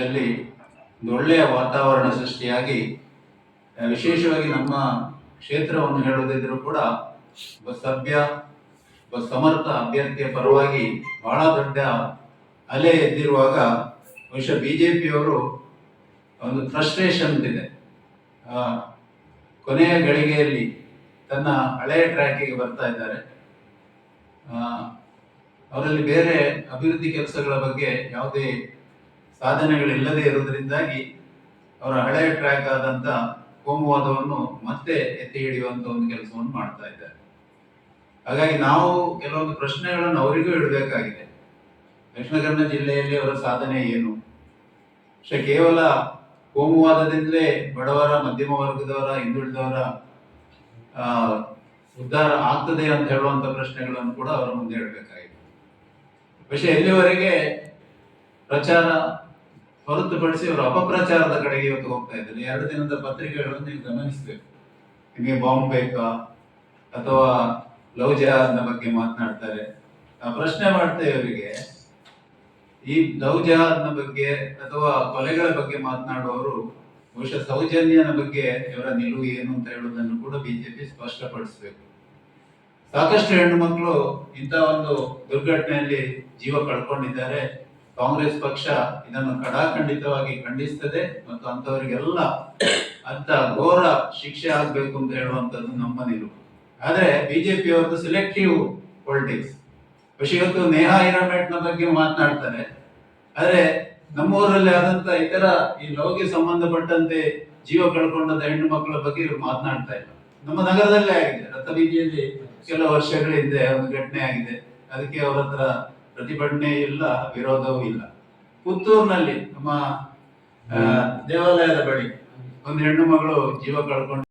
ಪ್ರದೇಶದಲ್ಲಿ ಒಂದು ಒಳ್ಳೆಯ ವಾತಾವರಣ ಸೃಷ್ಟಿಯಾಗಿ ವಿಶೇಷವಾಗಿ ನಮ್ಮ ಕ್ಷೇತ್ರವನ್ನು ಹೇಳೋದಿದ್ರೂ ಕೂಡ ಸಭ್ಯ ಸಮರ್ಥ ಅಭ್ಯರ್ಥಿಯ ಪರವಾಗಿ ಬಹಳ ದೊಡ್ಡ ಅಲೆ ಎದ್ದಿರುವಾಗ ಬಹುಶಃ ಬಿ ಜೆ ಒಂದು ಫ್ರಸ್ಟ್ರೇಷನ್ ಇದೆ ಕೊನೆಯ ಗಳಿಗೆಯಲ್ಲಿ ತನ್ನ ಹಳೆಯ ಟ್ರ್ಯಾಕಿಗೆ ಬರ್ತಾ ಇದ್ದಾರೆ. ಅವರಲ್ಲಿ ಬೇರೆ ಅಭಿವೃದ್ಧಿ ಕೆಲಸಗಳ ಬಗ್ಗೆ ಯಾವುದೇ ಸಾಧನೆಗಳಿಲ್ಲದೆ ಇರುವುದರಿಂದಾಗಿ ಅವರ ಹಳೆಯ ಟ್ರ್ಯಾಕ್ ಆದಂತ ಕೋಮುವಾದವನ್ನು ಮತ್ತೆ ಎತ್ತಿ ಹಿಡಿಯುವಂತ ಒಂದು ಕೆಲಸವನ್ನು ಮಾಡ್ತಾ ಇದ್ದಾರೆ ಹಾಗಾಗಿ ನಾವು ಕೆಲವೊಂದು ಪ್ರಶ್ನೆಗಳನ್ನು ಅವರಿಗೂ ಇಡಬೇಕಾಗಿದೆ ದಕ್ಷಿಣ ಕನ್ನಡ ಜಿಲ್ಲೆಯಲ್ಲಿ ಅವರ ಸಾಧನೆ ಏನು പക്ഷെ ಕೇವಲ ಕೋಮುವಾದದಿಂದಲೇ ಬಡವರ ಮಧ್ಯಮ ವರ್ಗದವರ ಹಿಂದುಳಿದವರ ಆ, ಉದ್ಧಾರ ಆಗ್ತದೆ ಅಂತ ಹೇಳುವಂತ ಪ್ರಶ್ನೆಗಳನ್ನು ಕೂಡ ಅವರ ಮುಂದೆ ಇಡಬೇಕಾಗಿದೆ പക്ഷെ ಎಲ್ಲಿವರೆಗೆ ಪ್ರಚಾರ ಹೊರತುಪಡಿಸಿ ಅವರು ಅಪಪ್ರಚಾರದ ಕಡೆಗೆ ಇವತ್ತು ಹೋಗ್ತಾ ಇದ್ದಾರೆ. ಎರಡು ದಿನದ ಪತ್ರಿಕೆಗಳನ್ನು ನೀವು ಗಮನಿಸಬೇಕು. ನಿಮಗೆ ಬಾಂಬ್ ಬೇಕಾ? ಅಥವಾ ಲವ್ ಜಹಾದ್ನ ಬಗ್ಗೆ ಮಾತನಾಡ್ತಾರೆ. ಪ್ರಶ್ನೆ ಮಾಡ್ತೇವೆ ಅವರಿಗೆ ಈ ಲವ್ ಜಹಾದ್ನ ಬಗ್ಗೆ ಅಥವಾ ಕೊಲೆಗಳ ಬಗ್ಗೆ ಮಾತನಾಡುವವರು ಬಹುಶಃ ಸೌಜನ್ಯನ ಬಗ್ಗೆ ಇವರ ನಿಲುವು ಏನು ಅಂತ ಹೇಳುವುದನ್ನು ಕೂಡ ಬಿಜೆಪಿ ಸ್ಪಷ್ಟಪಡಿಸಬೇಕು. ಸಾಕಷ್ಟು ಹೆಣ್ಣು ಮಕ್ಕಳು ಇಂಥ ಒಂದು ದುರ್ಘಟನೆಯಲ್ಲಿ ಜೀವ ಕಳ್ಕೊಂಡಿದ್ದಾರೆ. ಕಾಂಗ್ರೆಸ್ ಪಕ್ಷ ಇದನ್ನು ಕಡಾಖಂಡಿತವಾಗಿ ಖಂಡಿಸ್ತದೆ ಮತ್ತು ಅಂತವರಿಗೆಲ್ಲ ಅಂತ ಘೋರ ಶಿಕ್ಷೆ ಆಗ್ಬೇಕು ಅಂತ ಹೇಳುವಂತದ್ದು ನಮ್ಮ ನಿಲುವು ಆದ್ರೆ ಬಿಜೆಪಿ ಅವರದ್ದು ಸಿಲೆಕ್ಟಿವ್ ಪೊಲಿಟಿಕ್ಸ್ ಖುಷಿ ಇವತ್ತು ನೇಹಾ ನ ಬಗ್ಗೆ ಮಾತನಾಡ್ತಾರೆ. ಆದ್ರೆ ನಮ್ಮೂರಲ್ಲಿ ಆದಂತ ಇತರ ಈ ಲವ್ಗೆ ಸಂಬಂಧಪಟ್ಟಂತೆ ಜೀವ ಕಳ್ಕೊಂಡಂತ ಹೆಣ್ಣು ಮಕ್ಕಳ ಬಗ್ಗೆ ಇವ್ರು ಮಾತನಾಡ್ತಾ ಇಲ್ಲ. ನಮ್ಮ ನಗರದಲ್ಲೇ ಆಗಿದೆ. ರಥ ಬೀದಿಯಲ್ಲಿ ಕೆಲವು ವರ್ಷಗಳಿಂದ ಒಂದು ಘಟನೆ ಆಗಿದೆ. ಅದಕ್ಕೆ ಅವರತ್ರ ಹತ್ರ ಪ್ರತಿಭಟನೆ ಇಲ್ಲ ವಿರೋಧವೂ ಇಲ್ಲ. ಪುತ್ತೂರಿನಲ್ಲಿ ನಮ್ಮ ದೇವಾಲಯದ ಬಳಿ ಒಂದು ಹೆಣ್ಣು ಮಗಳು ಜೀವ ಕಳ್ಕೊಂಡು